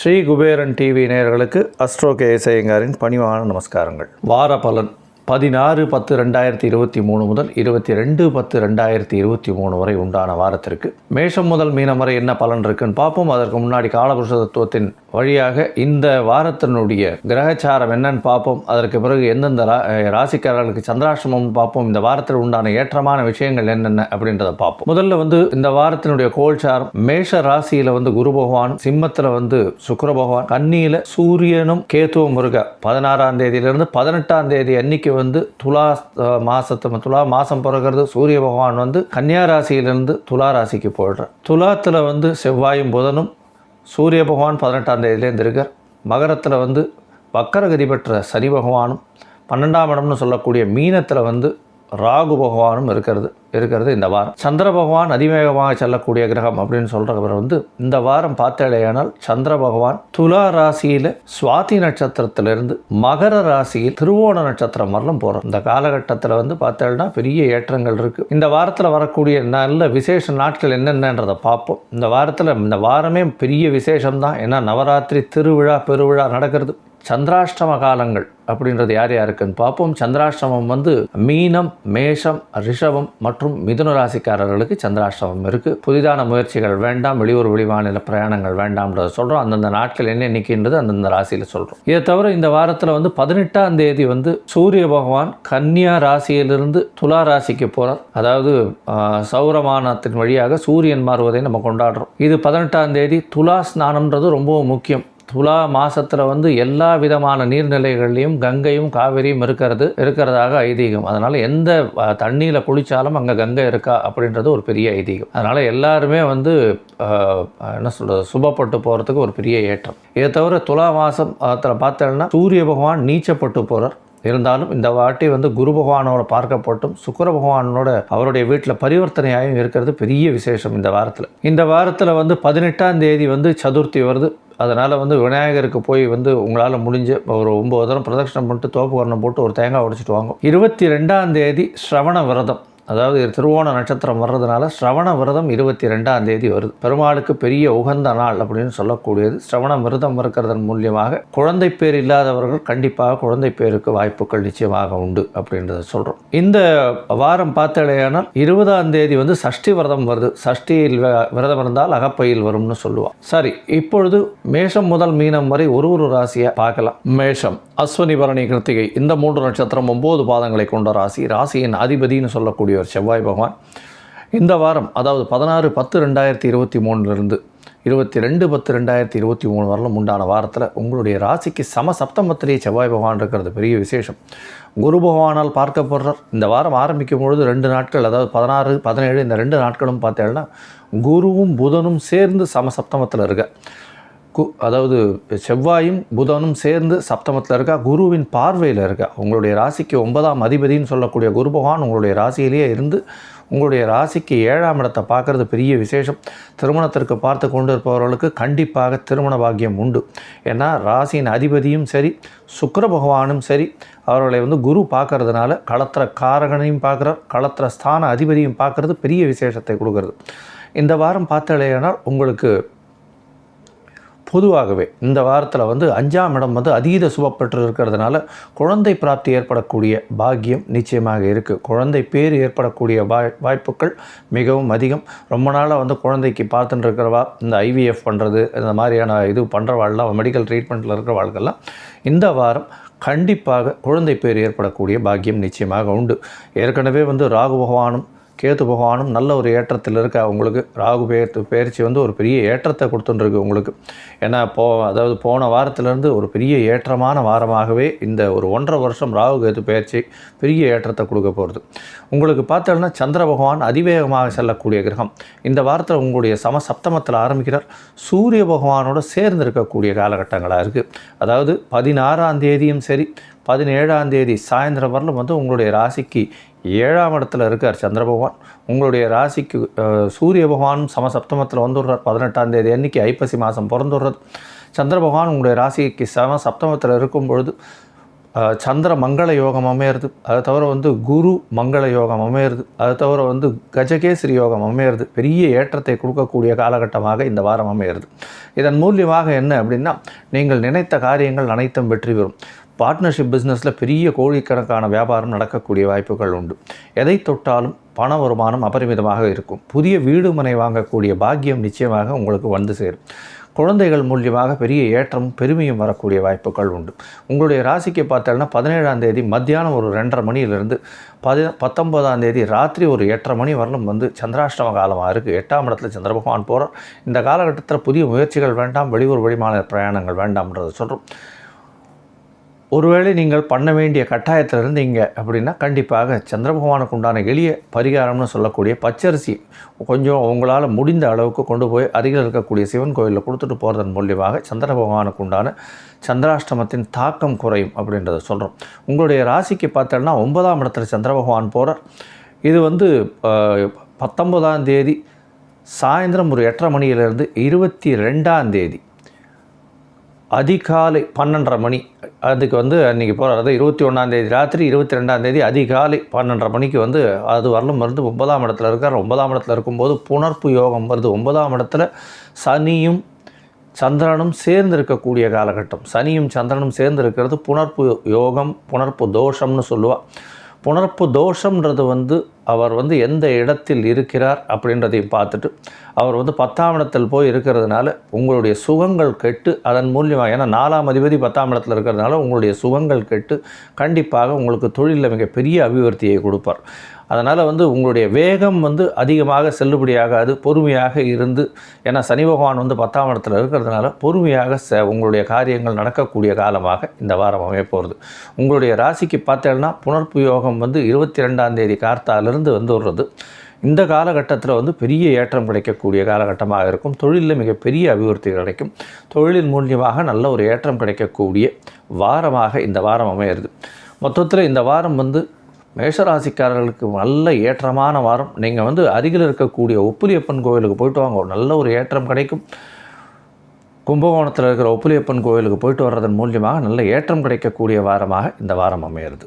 Sri Kuberan TV நேயர்களுக்கு astro கேஎஸ்ஐயங்காரின் பணிவான நமஸ்காரங்கள். வார பலன். பதினாறு பத்து ரெண்டாயிரத்தி இருபத்தி மூணு முதல் இருபத்தி ரெண்டு பத்து ரெண்டாயிரத்தி இருபத்தி மூணு வரை உண்டான வாரத்திற்கு மேஷம் முதல் மீனம் வரை என்ன பலன் இருக்குன்னு பார்ப்போம். அதற்கு முன்னாடி காலபுருஷ தத்துவத்தின் வழியாக இந்த வாரத்தினுடைய கிரகச்சாரம் என்னன்னு பார்ப்போம். அதற்கு பிறகு எந்தெந்த ரா ராசிக்காரர்களுக்கு சந்திராசிரமம் பார்ப்போம். இந்த வாரத்தில் உண்டான ஏற்றமான விஷயங்கள் என்னென்ன அப்படின்றத பார்ப்போம். முதல்ல வந்து இந்த வாரத்தினுடைய கோல்சாரம் மேஷ ராசியில் வந்து குரு பகவான் சிம்மத்தில் வந்து சுக்கர பகவான் கன்னியில் சூரியனும் கேத்துவும் இருக்க பதினாறாம் தேதியிலிருந்து பதினெட்டாம் தேதி அன்னைக்கு வந்து துலா மாதத்து துலா மாதம் பிறகுறது சூரிய பகவான் வந்து கன்னியா ராசியிலிருந்து துலா ராசிக்கு போடுறார் துலாத்தில் வந்து செவ்வாயும் புதனும் சூரிய பகவான் பதினெட்டாம் தேதியிலேருந்து இருக்கார் மகரத்தில் வந்து வக்கரகதி பெற்ற சனி பகவானும் பன்னெண்டாம் இடம்னு சொல்லக்கூடிய மீனத்தில் வந்து ராகு பகவானும் இருக்கிறது இருக்கிறது இந்த வாரம். சந்திர பகவான் அதிவேகமாக செல்லக்கூடிய கிரகம் அப்படின்னு சொல்கிறவர் வந்து இந்த வாரம் பார்த்தேடையானால் சந்திர பகவான் துலா ராசியில் சுவாதி நட்சத்திரத்திலிருந்து மகர ராசியில் திருவோண நட்சத்திரம் வரலும் போகிறோம் இந்த காலகட்டத்தில் வந்து பார்த்தேன்னா பெரிய ஏற்றங்கள் இருக்குது இந்த வாரத்தில் வரக்கூடிய நல்ல விசேஷ நாட்கள் என்னென்னன்றதை பார்ப்போம். இந்த வாரத்தில் இந்த வாரமே பெரிய விசேஷம்தான். ஏன்னா நவராத்திரி திருவிழா பெருவிழா நடக்கிறது. சந்திராஷ்டம காலங்கள் அப்படின்றது யார் யாருக்குன்னு பார்ப்போம். சந்திராஷ்டமம் வந்து மீனம் மேஷம் ரிஷபம் மற்றும் மிதுன ராசிக்காரர்களுக்கு சந்திராஷ்டமம் இருக்குது புதிதான முயற்சிகள் வேண்டாம் வெளியூர் வெளிமாநில பிரயாணங்கள் வேண்டாம்ன்றதை சொல்கிறோம் அந்தந்த நாட்கள் என்ன எண்ணிக்கைன்றது அந்தந்த ராசியில் சொல்கிறோம் இதை தவிர இந்த வாரத்தில் வந்து பதினெட்டாம் தேதி வந்து சூரிய பகவான் கன்னியா ராசியிலிருந்து துலா ராசிக்கு போகிறார் அதாவது சௌரமானத்தின் வழியாக சூரியன் மாறுவதை நம்ம கொண்டாடுறோம். இது பதினெட்டாம் தேதி துலா ஸ்நானம்ன்றது ரொம்பவும் முக்கியம். துலா மாதத்தில் வந்து எல்லா விதமான நீர்நிலைகள்லையும் கங்கையும் காவிரியும் இருக்கிறது இருக்கிறதாக ஐதீகம். அதனால் எந்த தண்ணியில் குளித்தாலும் அங்கே கங்கை இருக்கா அப்படின்றது ஒரு பெரிய ஐதீகம். அதனால் எல்லாருமே வந்து என்ன சொல்கிறது சுபப்பட்டு போகிறதுக்கு ஒரு பெரிய ஏற்றம். இதை தவிர துலா மாதம் அதில் பார்த்தோம்னா சூரிய பகவான் நீச்சப்பட்டு போகிறார் இருந்தாலும் இந்த வாட்டி வந்து குரு பகவானோட பார்க்கப்பட்டும் சுக்கர பகவானோட அவருடைய வீட்டில் பரிவர்த்தனையாகவும் இருக்கிறது பெரிய விசேஷம் இந்த வாரத்தில். இந்த வாரத்தில் வந்து பதினெட்டாம் தேதி வந்து சதுர்த்தி வருது. அதனால் வந்து விநாயகருக்கு போய் வந்து உங்களால் முடிஞ்ச ஒரு ஒம்பது தரம் பிரதட்சணம் பண்ணிட்டு தோப்பு வர்ணம் போட்டு ஒரு தேங்காய் உடைச்சிட்டு வாங்க. இருபத்தி ரெண்டாம் தேதி ஸ்ரவண விரதம். அதாவது திருவோண நட்சத்திரம் வர்றதுனால ஸ்ரவண விரதம் இருபத்தி ரெண்டாம் தேதி வருது. பெருமாளுக்கு பெரிய உகந்த நாள் அப்படின்னு சொல்லக்கூடியது. ஸ்ரவண விரதம் இருக்கிறதன் மூலியமாக குழந்தை பேர் இல்லாதவர்கள் கண்டிப்பாக குழந்தை பேருக்கு வாய்ப்புகள் நிச்சயமாக உண்டு அப்படின்றத சொல்கிறோம் இந்த வாரம் பார்த்தடையானால் இருபதாம் தேதி வந்து சஷ்டி விரதம் வருது. சஷ்டியில் விரதம் இருந்தால் அகப்பையில் வரும்னு சொல்லுவாள் சரி இப்பொழுது மேஷம் முதல் மீனம் வரை ஒரு ஒரு ராசியை பார்க்கலாம். மேஷம் அஸ்வனி பரணி கிருத்திகை இந்த மூன்று நட்சத்திரம் ஒன்பது பாதங்களை கொண்ட ராசி. ராசியின் அதிபதினு சொல்லக்கூடியவர் செவ்வாய் பகவான். இந்த வாரம் அதாவது பதினாறு பத்து ரெண்டாயிரத்தி இருபத்தி மூணுலேருந்து இருபத்தி ரெண்டு பத்து ரெண்டாயிரத்தி இருபத்தி மூணு வரலும் உண்டான வாரத்தில் உங்களுடைய ராசிக்கு சம சப்தமத்திலேயே செவ்வாய் பகவான் இருக்கிறது. பெரிய விசேஷம். குரு பகவானால் பார்க்கப்படுறார். இந்த வாரம் ஆரம்பிக்கும் பொழுது ரெண்டு நாட்கள் அதாவது பதினாறு பதினேழு இந்த ரெண்டு நாட்களும் பார்த்தேன்னா குருவும் புதனும் சேர்ந்து சம சப்தமத்தில் இருக்க. கு அதாவது செவ்வாயும் புதனும் சேர்ந்து சப்தமத்தில் இருக்கா குருவின் பார்வையில் இருக்கா. உங்களுடைய ராசிக்கு ஒன்பதாம் அதிபதின்னு சொல்லக்கூடிய குரு பகவான் உங்களுடைய ராசியிலேயே இருந்து உங்களுடைய ராசிக்கு ஏழாம் இடத்தை பார்க்குறது பெரிய விசேஷம். திருமணத்திற்கு பார்த்து கொண்டு இருப்பவர்களுக்கு கண்டிப்பாக திருமண பாக்கியம் உண்டு. ஏன்னா ராசியின் அதிபதியும் சரி சுக்கர பகவானும் சரி அவர்களை வந்து குரு பார்க்கறதுனால களத்திர காரகனையும் பார்க்குறார் களத்திர ஸ்தான அதிபதியும் பார்க்கறது பெரிய விசேஷத்தை கொடுக்கறது. இந்த வாரம் பார்த்தாலேனால் உங்களுக்கு பொதுவாகவே இந்த வாரத்தில் வந்து அஞ்சாம் இடம் வந்து அதீத சுபப்பெற்று இருக்கிறதுனால குழந்தை பிராப்தி ஏற்படக்கூடிய பாக்கியம் நிச்சயமாக இருக்குது குழந்தை பேர் ஏற்படக்கூடிய வாய் வாய்ப்புகள் மிகவும் அதிகம். ரொம்ப நாளாக வந்து குழந்தைக்கு பார்த்துட்டு இருக்கிறவா இந்த ஐவிஎஃப் பண்ணுறது இந்த மாதிரியான இது பண்ணுறவாள்லாம் மெடிக்கல் ட்ரீட்மெண்ட்டில் இருக்கிறவாளுக்கெல்லாம் இந்த வாரம் கண்டிப்பாக குழந்தை பேர் ஏற்படக்கூடிய பாக்கியம் நிச்சயமாக உண்டு. ஏற்கனவே வந்து ராகு பகவானும் கேத்து பகவானும் நல்ல ஒரு ஏற்றத்தில் இருக்கா உங்களுக்கு ராகு பேர் பயிற்சி வந்து ஒரு பெரிய ஏற்றத்தை கொடுத்துட்டுருக்கு உங்களுக்கு. ஏன்னா போ அதாவது போன வாரத்திலேருந்து ஒரு பெரிய ஏற்றமான வாரமாகவே இந்த ஒரு ஒன்றரை வருஷம் ராகு கேத்து பயிற்சி பெரிய ஏற்றத்தை கொடுக்க போகிறது உங்களுக்கு பார்த்தோன்னா சந்திர பகவான் அதிவேகமாக செல்லக்கூடிய கிரகம். இந்த வாரத்தில் உங்களுடைய சம சப்தமத்தில் ஆரம்பிக்கிறார். சூரிய பகவானோட சேர்ந்து இருக்கக்கூடிய காலகட்டங்களாக இருக்குது அதாவது பதினாறாம் தேதியும் சரி பதினேழாம் தேதி சாயந்தரம் வரலும் வந்து உங்களுடைய ராசிக்கு ஏழாம் இடத்துல இருக்கார் சந்திர பகவான். உங்களுடைய ராசிக்கு சூரிய பகவான் சமசப்தமத்தில் வந்துடுறார் பதினெட்டாம் தேதி அன்னைக்கு ஐப்பசி மாதம் பிறந்துடுறது. சந்திர பகவான் உங்களுடைய ராசிக்கு சம சப்தமத்தில் இருக்கும் பொழுது சந்திர மங்கள யோகம் அமையிறது. அதை தவிர வந்து குரு மங்கள யோகம் அமையிறது. அதை தவிர வந்து கஜகேசரி யோகம் அமையிறது. பெரிய ஏற்றத்தை கொடுக்கக்கூடிய காலகட்டமாக இந்த வாரம் அமையிறது. இதன் மூலியமாக என்ன அப்படின்னா நீங்கள் நினைத்த காரியங்கள் அனைத்தும் வெற்றி பெறும். பார்ட்னர்ஷிப் பிஸ்னஸில் பெரிய கோடிக்கணக்கான வியாபாரம் நடக்கக்கூடிய வாய்ப்புகள் உண்டு. எதை தொட்டாலும் பண வருமானம் அபரிமிதமாக இருக்கும். புதிய வீடு மனை வாங்கக்கூடிய பாக்கியம் நிச்சயமாக உங்களுக்கு வந்து சேரும். குழந்தைகள் மூலியமாக பெரிய ஏற்றமும் பெருமையும் வரக்கூடிய வாய்ப்புகள் உண்டு. உங்களுடைய ராசிக்கு பார்த்தோம்னா பதினேழாம் தேதி மத்தியானம் ஒரு ரெண்டரை மணியிலிருந்து பதி பத்தொன்பதாம் தேதி ராத்திரி ஒரு எட்டரை மணி வரலும் வந்து சந்திராஷ்டம காலமாக இருக்குது எட்டாம் இடத்துல சந்திர பகவான் போகிறார் இந்த காலகட்டத்தில் புதிய முயற்சிகள் வேண்டாம் வெளியூர் வெளிமாநில பிரயாணங்கள் வேண்டாம்ன்றதை சொல்கிறோம் ஒருவேளை நீங்கள் பண்ண வேண்டிய கட்டாயத்தில் இருந்தீங்க அப்படின்னா கண்டிப்பாக சந்திர பகவானுக்கு உண்டான எளிய பரிகாரம்னு சொல்லக்கூடிய பச்சரிசி கொஞ்சம் உங்களால் முடிந்த அளவுக்கு கொண்டு போய் அருகில் இருக்கக்கூடிய சிவன் கோயிலில் கொடுத்துட்டு போகிறதன் மூலியமாக சந்திர பகவானுக்கு உண்டான சந்திராஷ்டமத்தின் தாக்கம் குறையும் அப்படின்றத சொல்கிறோம் உங்களுடைய ராசிக்கு பார்த்தோன்னா ஒன்பதாம் இடத்துல சந்திர பகவான் போகிறார் இது வந்து பத்தொன்பதாம் தேதி சாயந்தரம் ஒரு எட்டரை மணியிலிருந்து இருபத்தி ரெண்டாம் தேதி அதிகாலை பன்னெண்டரை மணி அதுக்கு வந்து அன்றைக்கி போகிறது அதாவது இருபத்தி ஒன்றாந்தேதி ராத்திரி இருபத்தி ரெண்டாந்தேதி அதிகாலை பன்னெண்டரை மணிக்கு வந்து அது வரலும் வந்து ஒன்பதாம் இடத்துல இருக்கார். ஒன்பதாம் இடத்துல இருக்கும்போது புணர்ப்பு யோகம் வருது. ஒன்பதாம் இடத்துல சனியும் சந்திரனும் சேர்ந்து இருக்கக்கூடிய காலகட்டம். சனியும் சந்திரனும் சேர்ந்து இருக்கிறது புணர்ப்பு யோகம் புணர்ப்பு தோஷம்னு சொல்லுவாள் புணர்ப்பு தோஷம்ன்றது வந்து அவர் வந்து எந்த இடத்தில் இருக்கிறார் அப்படின்றதையும் பார்த்துட்டு அவர் வந்து பத்தாம் இடத்தில் போய் இருக்கிறதுனால உங்களுடைய சுகங்கள் கெட்டு அதன் மூலியமாக ஏன்னா நாலாம் அதிபதி பத்தாம் இடத்துல இருக்கிறதுனால உங்களுடைய சுகங்கள் கெட்டு கண்டிப்பாக உங்களுக்கு தொழிலில் மிகப்பெரிய அபிவிருத்தியை கொடுப்பார். அதனால் வந்து உங்களுடைய வேகம் வந்து அதிகமாக செல்லுபடியாகாது பொறுமையாக இருந்து ஏன்னா சனி பகவான் வந்து பத்தாம் இடத்துல இருக்கிறதுனால பொறுமையாக ச உங்களுடைய காரியங்கள் நடக்கக்கூடிய காலமாக இந்த வாரம் அமைய போகிறது உங்களுடைய ராசிக்கு பார்த்தேன்னா புனர்ப்பு யோகம் வந்து இருபத்தி ரெண்டாம் தேதி கார்த்தாலிருந்து வந்து வந்துடுறது இந்த காலகட்டத்தில் வந்து பெரிய ஏற்றம் கிடைக்கக்கூடிய காலகட்டமாக இருக்கும். தொழிலில் மிகப்பெரிய அபிவிருத்தி கிடைக்கும். தொழிலின் மூலியமாக நல்ல ஒரு ஏற்றம் கிடைக்கக்கூடிய வாரமாக இந்த வாரம் அமையிறது. மொத்தத்தில் இந்த வாரம் வந்து மேஷராசிக்காரர்களுக்கு நல்ல ஏற்றமான வாரம். நீங்கள் வந்து அருகில் இருக்கக்கூடிய ஒப்புலியப்பன் கோவிலுக்கு போயிட்டு வாங்க. நல்ல ஒரு ஏற்றம் கிடைக்கும். கும்பகோணத்தில் இருக்கிற ஒப்புலியப்பன் கோவிலுக்கு போயிட்டு வர்றதன் மூலியமாக நல்ல ஏற்றம் கிடைக்கக்கூடிய வாரமாக இந்த வாரம் அமையிறது.